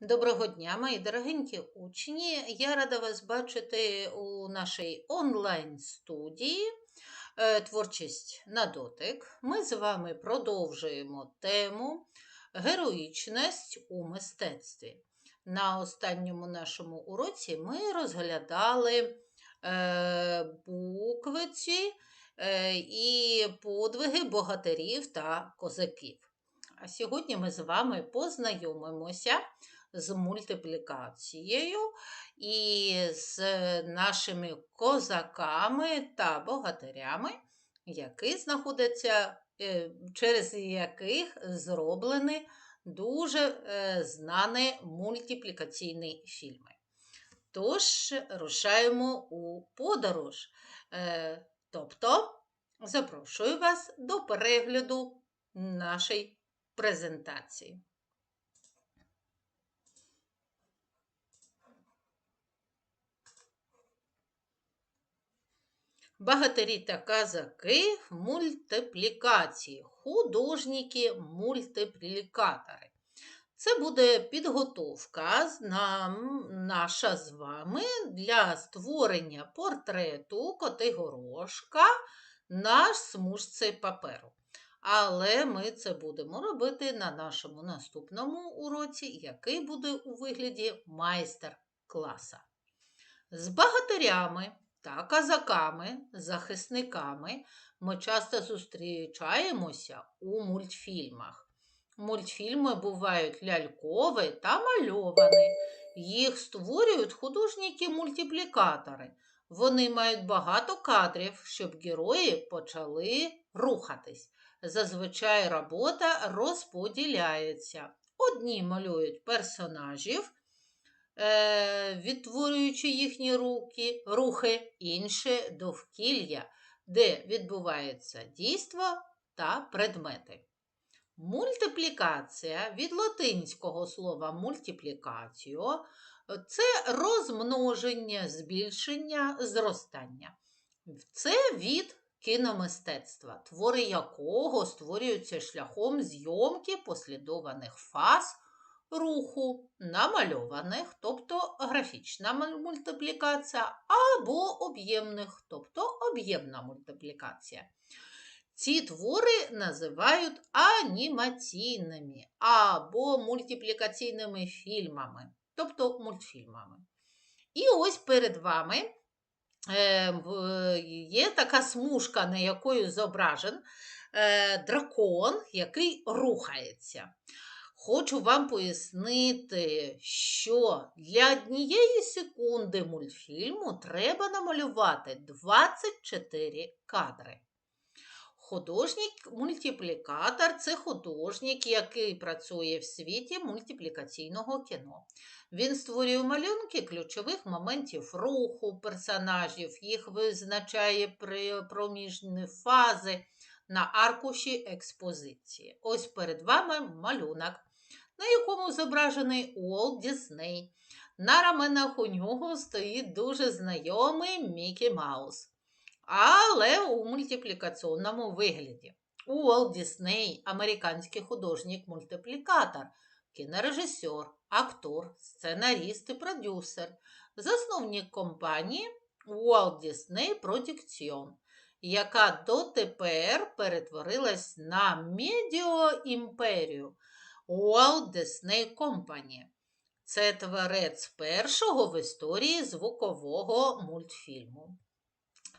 Доброго дня, мої дорогенькі учні. Я рада вас бачити у нашій онлайн-студії е, Творчість на дотик. Ми з вами продовжуємо тему Героїчність у мистецтві. На останньому нашому уроці ми розглядали е, буквиці е, і подвиги богатирів та козаків. А сьогодні ми з вами познайомимося з мультиплікацією і з нашими козаками та богатирями, які знаходяться, е, через яких зроблені дуже е, знані мультиплікаційні фільми. Тож, рушаємо у подорож. Е, Тобто, запрошую вас до перегляду нашої презентації. Богатирі та казаки в мультиплікації, художники мультиплікатори. Це буде підготовка наша з вами для створення портрету Котигорошка на смужці паперу. Але ми це будемо робити на нашому наступному уроці, який буде у вигляді майстер-класа. З богатирями та казаками, захисниками ми часто зустрічаємося у мультфільмах. Мультфільми бувають лялькові та мальовані. Їх створюють художники-мультиплікатори. Вони мають багато кадрів, щоб герої почали рухатись. Зазвичай робота розподіляється. Одні малюють персонажів, е, відтворюючи їхні руки, рухи, інші довкілля, де відбувається дійство та предмети. Мультиплікація від латинського слова мультиплікаціо це розмноження, збільшення, зростання. Це від кіномистецтва, твори якого створюються шляхом зйомки послідованих фаз руху, намальованих, тобто графічна мультиплікація, або об'ємних, тобто об'ємна мультиплікація. Ці твори називають анімаційними або мультиплікаційними фільмами, тобто мультфільмами. І ось перед вами е, є така смужка, на якою зображен е, дракон, який рухається. Хочу вам пояснити, що для однієї секунди мультфільму треба намалювати 24 кадри. Художник-мультиплікатор це художник, який працює в світі мультиплікаційного кіно. Він створює малюнки ключових моментів руху персонажів, їх визначає проміжні фази на аркуші експозиції. Ось перед вами малюнок, на якому зображений Уолт Дісней. На раменах у нього стоїть дуже знайомий Мікі Маус але у мультиплікаційному вигляді. Уолт Дісней американський художник-мультиплікатор, кінорежисер, актор, сценаріст і продюсер, засновник компанії Walt Disney Production, яка дотепер перетворилась на медіоімперію Walt Disney Company. Це творець першого в історії звукового мультфільму.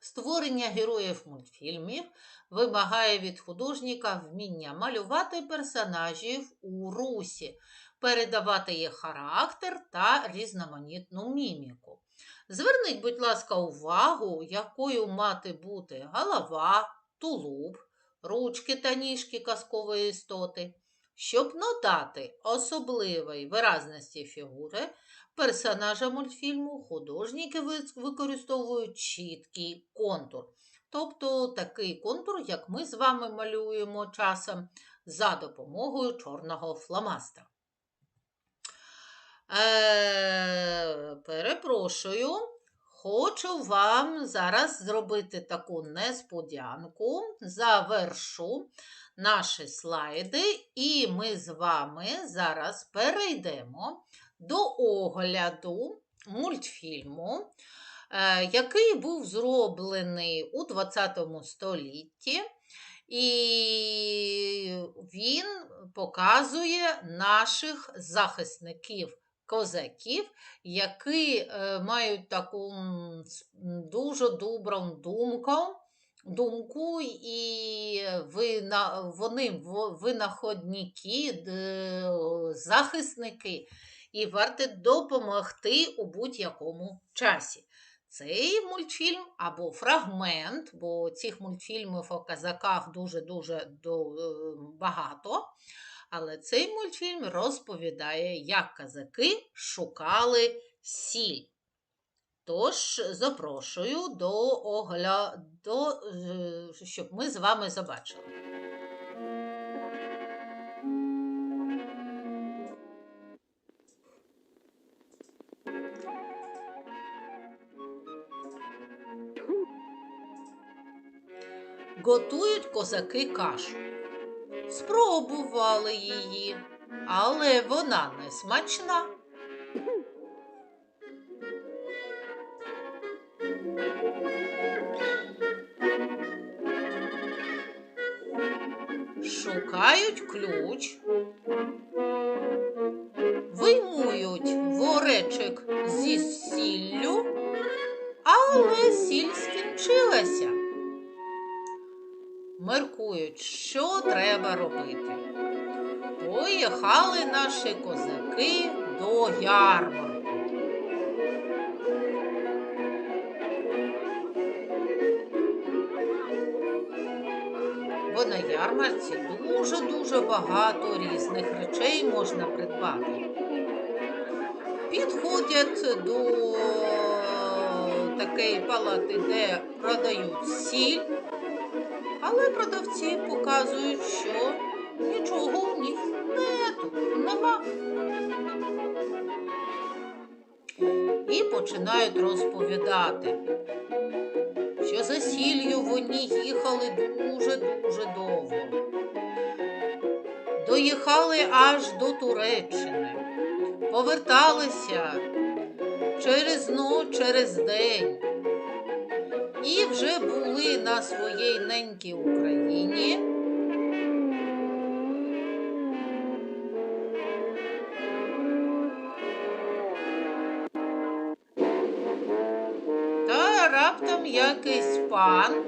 Створення героїв мультфільмів вимагає від художника вміння малювати персонажів у русі, передавати їх характер та різноманітну міміку. Зверніть, будь ласка, увагу, якою мати бути голова, тулуб, ручки та ніжки казкової істоти. Щоб надати особливої виразності фігури, персонажа мультфільму художники використовують чіткий контур. Тобто такий контур, як ми з вами малюємо часом за допомогою чорного фломастера. Е, Перепрошую, Хочу вам зараз зробити таку несподянку. Завершу наші слайди, і ми з вами зараз перейдемо до огляду мультфільму, е, який був зроблений у 20 столітті. І він показує наших захисників козаків, які е, мають таку дуже добру думку, думку і вина, вони винаходники, захисники, і варто допомогти у будь-якому часі. Цей мультфільм або фрагмент, бо цих мультфільмів о казаках дуже-дуже е, багато. Але цей мультфільм розповідає, як казаки шукали сіль. Тож запрошую до огляду, е, щоб ми з вами побачили. Готують козаки кашу. Спробували її, але вона не смачна. Шукають ключ, Меркують, що треба робити. Поїхали наші козаки до ярмарку. Бо на ярмарці дуже-дуже багато різних речей можна придбати. Підходять до такої палати, де продають сіль, але продавці показують, що нічого у них нету, нема. І починають розповідати, що за сіллю вони їхали дуже-дуже довго. Доїхали аж до Туреччини, поверталися через ніч, через день. І вже були на своїй ненькій Україні. Та раптом якийсь пан,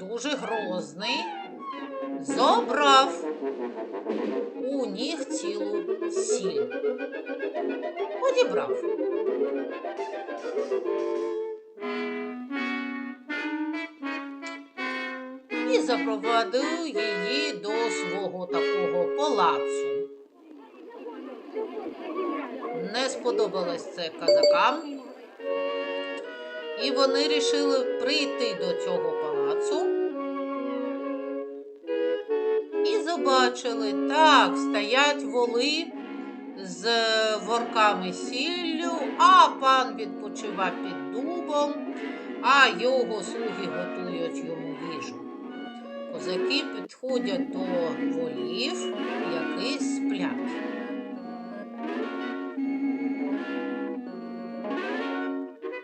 дуже грозний, забрав у них цілу сіль. Одібрав. Запровадив її до свого такого палацу. Не сподобалось це казакам, і вони рішили прийти до цього палацу. І побачили, так, стоять воли з ворками сіллю, а пан відпочивав під дубом, а його слуги готують йому їжу. Козаки підходять до волів, які сплять.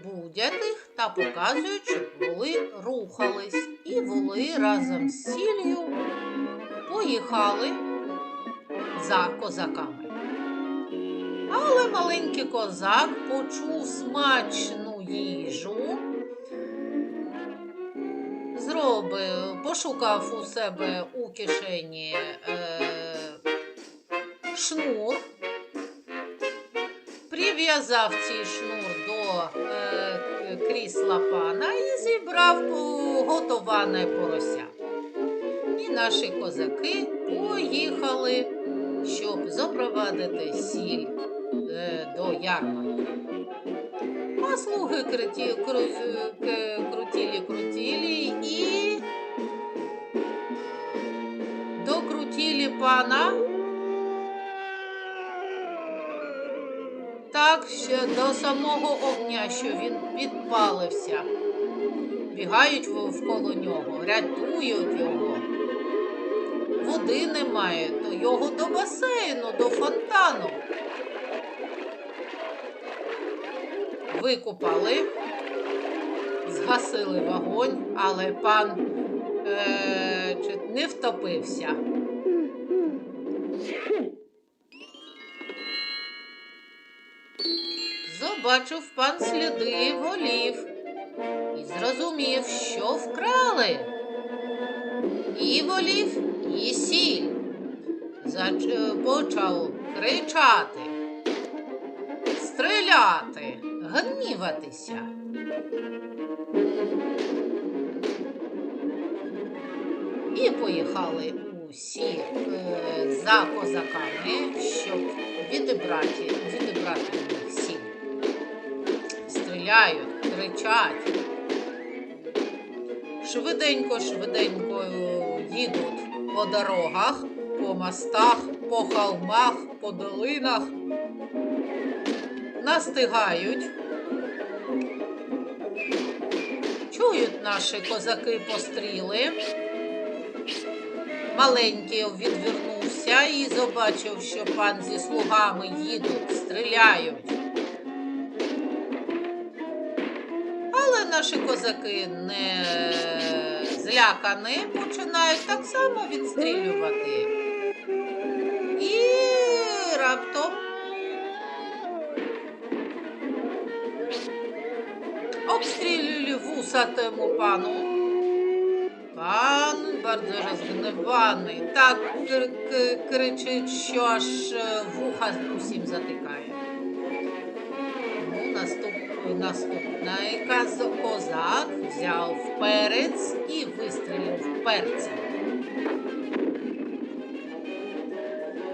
Будять та показують, щоб воли рухались, і воли разом з сіллю поїхали за козаками. Але маленький козак почув смачну їжу, зробив, пошукав у себе у кишені е, шнур, прив'язав цей шнур до е, крісла пана і зібрав е, готоване порося. І наші козаки поїхали, щоб запровадити сіль е, до ярмарки. Слуги круті, кру, к- крутілі, крутілі і докрутілі пана. Так ще до самого огня, що він підпалився. Бігають вколо нього, рятують його. Води немає, то його до басейну, до фонтану. Викупали, згасили вогонь, але пан е, не втопився. Побачив пан сліди волів і зрозумів, що вкрали. І волів, і сіль. Е, Почав кричати, стріляти, гніватися. І поїхали усі е, за козаками, щоб відібрати, відібрати у них. Стріляють, кричать. Швиденько, швиденько е, їдуть по дорогах, по мостах, по холмах, по долинах. Настигають. Чують наші козаки постріли. Маленький відвернувся і побачив, що пан зі слугами їдуть, стріляють. Але наші козаки не злякані, починають так само відстрілювати. Обстрілювали вуса тому пану. Пан bardzo розгневаний, так кричить, що аж е, вуха усім затикає. Ну, наступ, наступний козак взяв перець і вистрілив перцем.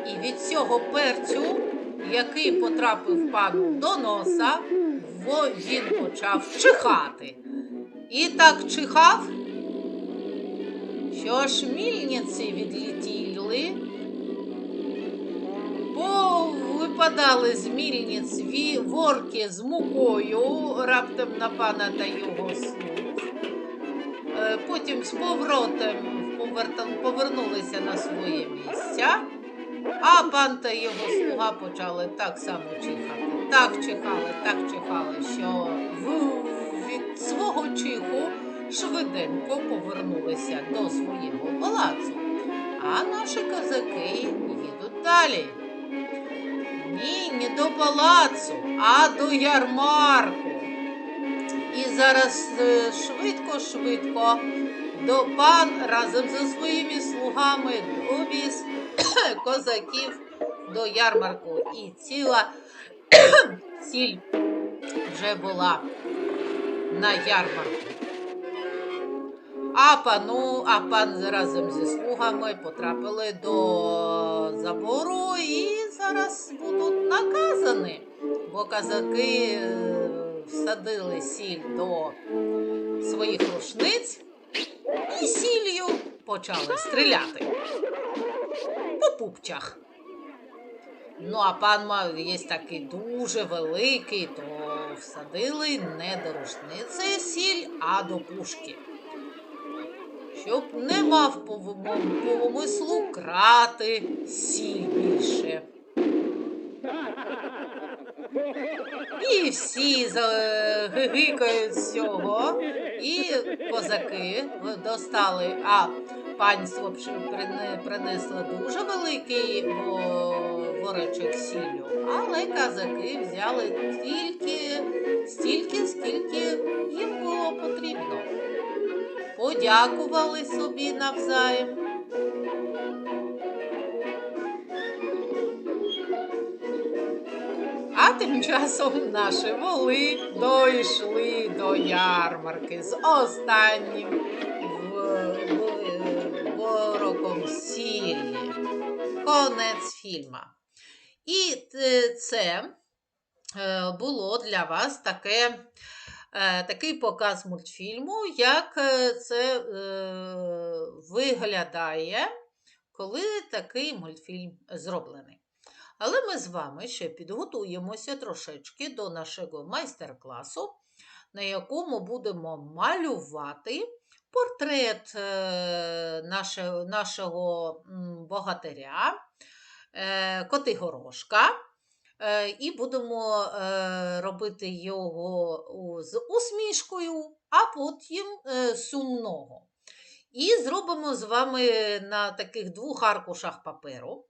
І від цього перцю, який потрапив пану до носа, во- він почав чихати. І так чихав, що аж мільниці відлетіли, повипадали з мільниць ворки з мукою раптом на пана та його слуг. Е, Потім з поворотом повернулися на своє місця, а пан та його слуга почали так само чихати. Так чихали, так чихали, що від свого чиху швиденько повернулися до свого палацу. А наші козаки їдуть далі. Ні, не до палацу, а до ярмарку. І зараз е, швидко-швидко до пан разом зі своїми слугами довіз козаків до ярмарку. І ціла сіль вже була на ярмарку. А пану, а пан разом зі слугами потрапили до забору і зараз будуть наказані, бо казаки е, всадили сіль до своїх рушниць і сіллю почали стріляти по пупчах. Ну, а пан є такий дуже великий, то всадили не до рушниці сіль, а до пушки. Щоб не мав по вому- по вмислу крати сіль більше. І всі гигикають з цього, і козаки достали, а панство принесло дуже великий ворочок сіллю, але казаки взяли тільки стільки, скільки їм було потрібно подякували собі навзаєм. А тим часом наші воли дійшли до ярмарки з останнім вороком сіллі. Конець фільма. І е, це е, було для вас таке е, такий показ мультфільму, як це виглядає, коли такий мультфільм зроблений. Але ми з вами ще підготуємося трошечки до нашого майстер-класу, на якому будемо малювати портрет нашого богатиря, Котигорошка. Е, І будемо е, робити його з усмішкою, а потім е, сумного. І зробимо з вами на таких двох аркушах паперу.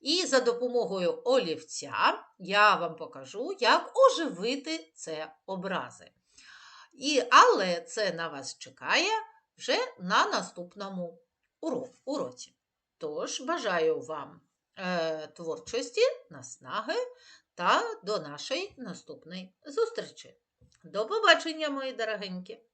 І за допомогою олівця я вам покажу, як оживити це образи. І, але це на вас чекає вже на наступному уроці. Тож бажаю вам е, творчості, наснаги та до нашої наступної зустрічі. До побачення, мої дорогенькі!